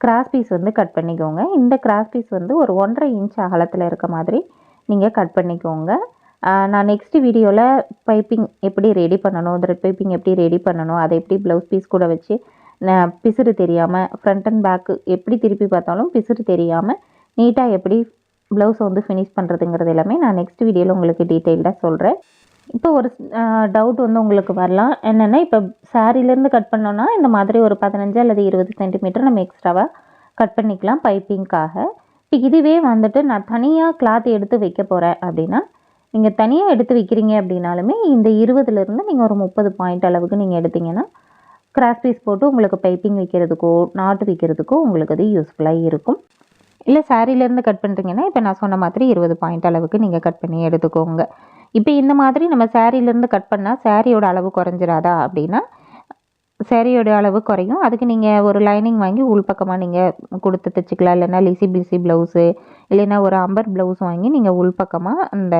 கிராஸ் பீஸ் வந்து கட் பண்ணிக்கோங்க. இந்த கிராஸ் பீஸ் வந்து ஒரு ஒன்றரை இன்ச் அகலத்தில் இருக்க மாதிரி நீங்கள் கட் பண்ணிக்கோங்க. நான் நெக்ஸ்ட் வீடியோவில் பைப்பிங் எப்படி ரெடி பண்ணணும் த்ரெட் பைப்பிங் எப்படி ரெடி பண்ணணும் அதை எப்படி ப்ளவுஸ் பீஸ் கூட வச்சு பிசுறு தெரியாமல் ஃப்ரண்ட் அண்ட் பேக்கு எப்படி திருப்பி பார்த்தாலும் பிசுறு தெரியாமல் நீட்டாக எப்படி ப்ளவுஸை வந்து ஃபினிஷ் பண்ணுறதுங்கிறது எல்லாமே நான் நெக்ஸ்ட் வீடியோவில் உங்களுக்கு டீட்டெயில்டாக சொல்கிறேன் இப்போ ஒரு டவுட் வந்து உங்களுக்கு வரலாம். என்னென்னா இப்போ சாரிலேருந்து கட் பண்ணோன்னா இந்த மாதிரி ஒரு பதினஞ்சு அல்லது இருபது சென்டிமீட்டர் நம்ம எக்ஸ்ட்ராவாக கட் பண்ணிக்கலாம் பைப்பிங்க்காக இப்போ இதுவே வந்துட்டு நான் தனியாக கிளாத் எடுத்து வைக்க போகிறேன் அப்படின்னா நீங்கள் தனியாக எடுத்து வைக்கிறீங்க அப்படின்னாலுமே இந்த இருபதுலேருந்து நீங்கள் ஒரு முப்பது பாயிண்ட் அளவுக்கு நீங்கள் எடுத்தீங்கன்னா கிராஸ் பீஸ் போட்டு உங்களுக்கு பைப்பிங் வைக்கிறதுக்கோ நாட்டு வைக்கிறதுக்கோ உங்களுக்கு அது யூஸ்ஃபுல்லாக இருக்கும். இல்லை சாரிலேருந்து கட் பண்ணுறீங்கன்னா இப்போ நான் சொன்ன மாதிரி இருபது பாயிண்ட் அளவுக்கு நீங்கள் கட் பண்ணி எடுத்துக்கோங்க. இப்போ இந்த மாதிரி நம்ம சாரிலேருந்து கட் பண்ணால் சாரியோட அளவு குறைஞ்சிராதா அப்படின்னா சாரியோட அளவு குறையும். அதுக்கு நீங்கள் ஒரு லைனிங் வாங்கி உள்பக்கமாக நீங்கள் கொடுத்து தைச்சிக்கலாம். இல்லைன்னா லிசி பிசி ப்ளவுஸு இல்லைன்னா ஒரு அம்பர் ப்ளவுஸ் வாங்கி நீங்கள் உள்பக்கமாக அந்த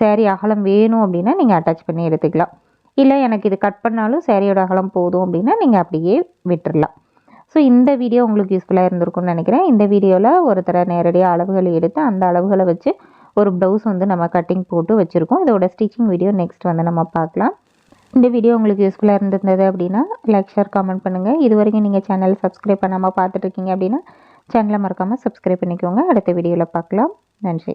சாரி அகலம் வேணும் அப்படின்னா நீங்கள் அட்டாச் பண்ணி எடுத்துக்கலாம். இல்லை எனக்கு இது கட் பண்ணாலும் சேரீயோட அகலம் போதும் அப்படின்னா நீங்கள் அப்படியே விட்டுறலாம். ஸோ இந்த வீடியோ உங்களுக்கு யூஸ்ஃபுல்லாக இருந்திருக்கும்னு நினைக்கிறேன். இந்த வீடியோவில் ஒருத்தரை நேரடியாக அளவுகள் எடுத்து அந்த அளவுகளை வச்சு ஒரு ப்ளவுஸ் வந்து நம்ம கட்டிங் போட்டு வச்சுருக்கோம். இதோட ஸ்டிச்சிங் வீடியோ நெக்ஸ்ட் வந்து நம்ம பார்க்கலாம். இந்த வீடியோ உங்களுக்கு யூஸ்ஃபுல்லாக இருந்திருந்தது அப்படின்னா லைக் ஷேர் கமெண்ட் பண்ணுங்கள் இது வரைக்கும் நீங்கள் சேனல் சப்ஸ்கிரைப் பண்ணாமல் பார்த்துட்ருக்கீங்க அப்படின்னா சேனலை மறக்காமல் சப்ஸ்கிரைப் பண்ணிக்கோங்க. அடுத்த வீடியோவில் பார்க்கலாம். நன்றி.